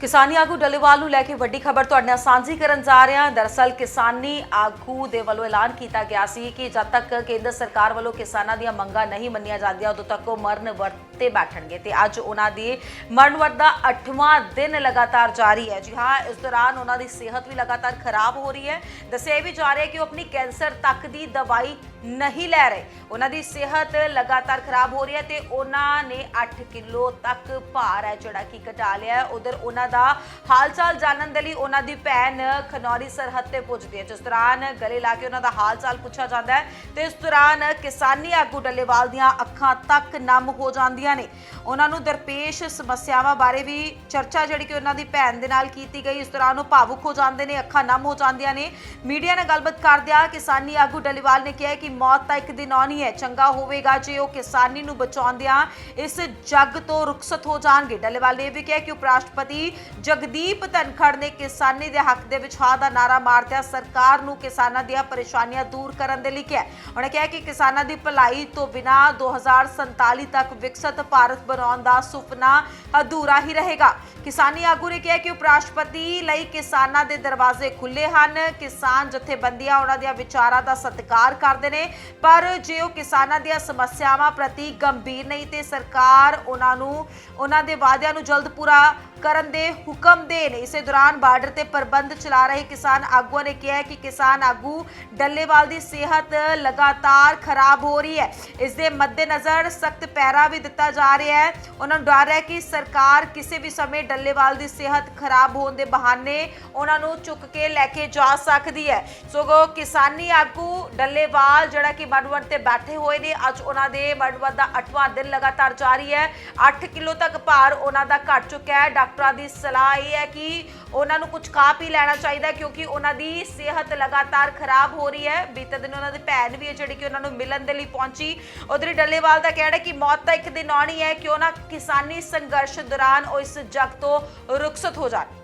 ਕਿਸਾਨੀ ਆਗੂ ਡੱਲੇਵਾਲ ਨੂੰ ਲੈ ਕੇ ਵੱਡੀ ਖਬਰ ਤੁਹਾਡੇ ਨਾਲ ਸਾਂਝੀ ਕਰਨ ਜਾ ਰਹੇ ਹਾਂ। ਦਰਅਸਲ ਕਿਸਾਨੀ ਆਗੂ ਦੇ ਵੱਲੋਂ ਐਲਾਨ ਕੀਤਾ ਗਿਆ ਸੀ ਕਿ ਜਦ ਤੱਕ ਕੇਂਦਰ ਸਰਕਾਰ ਵੱਲੋਂ ਕਿਸਾਨਾਂ ਦੀਆਂ ਮੰਗਾਂ ਨਹੀਂ ਮੰਨੀਆਂ ਜਾਂਦੀਆਂ, ਉਦੋਂ ਤੱਕ ਉਹ ਮਰਨ ਵਰਤੇ ਬੈਠਣਗੇ ਤੇ ਅੱਜ ਉਹਨਾਂ ਦੀ ਮਰਨ ਵਰਤ ਦਾ 8ਵਾਂ ਦਿਨ ਲਗਾਤਾਰ ਜਾਰੀ ਹੈ। ਜੀ ਹਾਂ, ਇਸ ਦੌਰਾਨ ਉਹਨਾਂ ਦੀ ਸਿਹਤ ਵੀ ਲਗਾਤਾਰ ਖਰਾਬ ਹੋ ਰਹੀ ਹੈ। ਦੱਸਿਆ ਇਹ ਵੀ ਜਾ ਰਿਹਾ ਕਿ ਉਹ ਆਪਣੀ ਕੈਂਸਰ ਤੱਕ ਦੀ ਦਵਾਈ ਨਹੀਂ ਲੈ ਰਹੇ। ਉਹਨਾਂ ਦੀ ਸਿਹਤ ਲਗਾਤਾਰ ਖਰਾਬ ਹੋ ਰਹੀ ਹੈ ਤੇ ਉਹਨਾਂ ਨੇ 8 ਕਿਲੋ ਤੱਕ ਭਾਰ ਹੈ ਜਿਹੜਾ ਕਿ ਘਟਾ ਲਿਆ ਹੈ। ਉਧਰ ਉਹਨਾਂ ਦਾ ਹਾਲ ਚਾਲ ਜਾਣਨ ਦੇ ਲਈ ਉਹਨਾਂ ਦੀ ਭੈਣ ਖਨੌਰੀ ਸਰਹੱਦ ਤੇ ਪੁੱਜਦੀ ਹੈ। ਜਿਸ ਦੌਰਾਨ ਗਲੇ ਲਾ ਕੇ ਉਹਨਾਂ ਦਾ ਹਾਲ ਚਾਲ ਪੁੱਛਿਆ ਜਾਂਦਾ ਹੈ ਤੇ ਇਸ ਦੌਰਾਨ ਕਿਸਾਨੀ ਆਗੂ ਡੱਲੇਵਾਲ ਦੀਆਂ ਅੱਖਾਂ ਤੱਕ ਨਮ ਹੋ ਜਾਂਦੀਆਂ ਨੇ। ਉਹਨਾਂ ਨੂੰ ਦਰਪੇਸ਼ ਸਮੱਸਿਆਵਾਂ ਬਾਰੇ ਵੀ ਚਰਚਾ ਜਿਹੜੀ ਕਿ ਉਹਨਾਂ ਦੀ ਭੈਣ ਦੇ ਨਾਲ ਕੀਤੀ ਗਈ, ਇਸ ਦੌਰਾਨ ਉਹ ਭਾਵੁਕ ਹੋ ਜਾਂਦੇ ਨੇ, ਅੱਖਾਂ ਨਮ ਹੋ ਜਾਂਦੀਆਂ ਨੇ। ਮੀਡੀਆ ਨਾਲ ਗੱਲਬਾਤ ਕਰਦਿਆਂ ਕਿਸਾਨੀ ਆਗੂ ਡੱਲੇਵਾਲ ਨੇ ਕਿਹਾ ਕਿ ਮੌਤ ਤਾਂ ਇੱਕ ਦਿਨ ਆਉਣੀ ਹੈ, ਚੰਗਾ ਹੋਵੇਗਾ ਜੇ ਉਹ ਕਿਸਾਨੀ ਨੂੰ ਬਚਾਉਂਦਿਆਂ ਇਸ ਜੱਗ ਤੋਂ ਰੁਖਸਤ ਹੋ ਜਾਣਗੇ। ਡੱਲੇਵਾਲ ਨੇ ਇਹ ਵੀ ਕਿਹਾ ਕਿ ਉਪ ਰਾਸ਼ਟਰਪਤੀ ਜਗਦੀ ਜਗਦੀਪ ਧਨਖੜ ਨੇ ਕਿਸਾਨੀ ਦੇ ਹੱਕ ਦੇ ਵਿੱਚ ਹਾਂ ਦਾ ਨਾਰਾ ਮਾਰਦਿਆਂ ਸਰਕਾਰ ਨੂੰ ਕਿਸਾਨਾਂ ਦੀਆਂ ਪਰੇਸ਼ਾਨੀਆਂ ਦੂਰ ਕਰਨ ਦੇ ਲਈ ਕਿਹਾ ਉਹਨੇ ਕਿਹਾ ਕਿ ਕਿਸਾਨਾਂ ਦੀ ਭਲਾਈ ਤੋਂ ਬਿਨਾ 2047 ਤੱਕ ਵਿਕਸਿਤ ਭਾਰਤ ਬਣਾਉਣ ਦਾ ਸੁਪਨਾ ਅਧੂਰਾ ਹੀ ਰਹੇਗਾ। ਕਿਸਾਨੀ ਆਗੂ ਨੇ ਕਿਹਾ ਕਿ ਉਪ ਰਾਸ਼ਟਰਪਤੀ ਲਈ ਕਿਸਾਨਾਂ ਦੇ ਦਰਵਾਜ਼ੇ ਖੁੱਲੇ ਹਨ। ਕਿਸਾਨ ਜਥੇਬੰਦੀਆਂ ਉਹਨਾਂ ਦੀਆਂ ਵਿਚਾਰਾਂ ਦਾ ਸਤਿਕਾਰ ਕਰਦੇ ਨੇ, ਪਰ ਜੇ ਉਹ ਕਿਸਾਨਾਂ ਦੀਆਂ ਸਮੱਸਿਆਵਾਂ ਪ੍ਰਤੀ ਗੰਭੀਰ ਨਹੀਂ ਤੇ ਸਰਕਾਰ ਉਹਨਾਂ ਨੂੰ, ਉਹਨਾਂ ਦੇ ਵਾਅਦਿਆਂ ਨੂੰ ਜਲਦ ਪੂਰਾ ਕਰਨ ਦੇ ਹੁਕਮ ਦੇ ਨੇ। ਇਸੇ ਦੌਰਾਨ ਬਾਰਡਰ ਤੇ ਪ੍ਰਬੰਧ ਚਲਾ ਰਹੇ ਕਿਸਾਨ ਆਗੂਆਂ ਨੇ ਕਿਹਾ ਕਿ ਕਿਸਾਨ ਆਗੂ ਡੱਲੇਵਾਲ ਦੀ ਸਿਹਤ ਲਗਾਤਾਰ ਖਰਾਬ ਹੋ ਰਹੀ ਹੈ। ਇਸ ਦੇ ਮੱਦੇਨਜ਼ਰ ਸਖਤ ਪੈਰਾ ਵੀ ਦਿੱਤਾ ਜਾ ਰਿਹਾ ਹੈ। ਉਹਨਾਂ ਨੂੰ ਡਰ ਹੈ ਕਿ ਸਰਕਾਰ ਕਿਸੇ ਵੀ ਸਮੇਂ ਡੱਲੇਵਾਲ ਦੀ ਸਿਹਤ ਖਰਾਬ ਹੋਣ ਦੇ ਬਹਾਨੇ ਉਹਨਾਂ ਨੂੰ ਚੁੱਕ ਕੇ ਲੈ ਕੇ ਜਾ ਸਕਦੀ ਹੈ। ਸਗੋਂ ਕਿਸਾਨੀ ਆਗੂ ਡੱਲੇਵਾਲ, ਜਿਹੜਾ ਕਿ ਮਨਵਰ ਤੇ ਬੈਠੇ ਹੋਏ ਨੇ, ਅੱਜ ਉਹਨਾਂ ਦੇ ਮਨਵਰ ਦਾ 8ਵਾਂ ਦਿਨ ਲਗਾਤਾਰ ਜਾਰੀ ਹੈ। 8 ਕਿਲੋ ਤੱਕ ਭਾਰ ਉਹਨਾਂ ਦਾ ਘਟ ਚੁੱਕਿਆ ਹੈ। ਡਾਕਟਰਾਂ ਦੀ ਸਲਾਹ ਇਹ ਹੈ ਕਿ ਉਹਨਾਂ ਨੂੰ ਕੁਝ ਖਾ ਪੀ ਲੈਣਾ ਚਾਹੀਦਾ ਕਿਉਂਕਿ ਉਹਨਾਂ ਦੀ ਸਿਹਤ ਲਗਾਤਾਰ ਖਰਾਬ ਹੋ ਰਹੀ ਹੈ। ਬੀਤੇ ਦਿਨ ਉਹਨਾਂ ਦੀ ਭੈਣ ਵੀ ਹੈ ਜਿਹੜੀ ਕਿ ਉਹਨਾਂ ਨੂੰ ਮਿਲਣ ਦੇ ਲਈ ਪਹੁੰਚੀ। ਉਧਰ ਡੱਲੇਵਾਲ ਦਾ ਕਹਿਣਾ ਕਿ ਮੌਤ ਤਾਂ ਇੱਕ ਦਿਨ ਆਉਣੀ ਹੈ, ਕਿਉਂ ਨਾ ਕਿਸਾਨੀ ਸੰਘਰਸ਼ ਦੌਰਾਨ ਉਹ ਇਸ ਜਗ ਤੋਂ ਰੁਖਸਤ ਹੋ ਜਾਣ।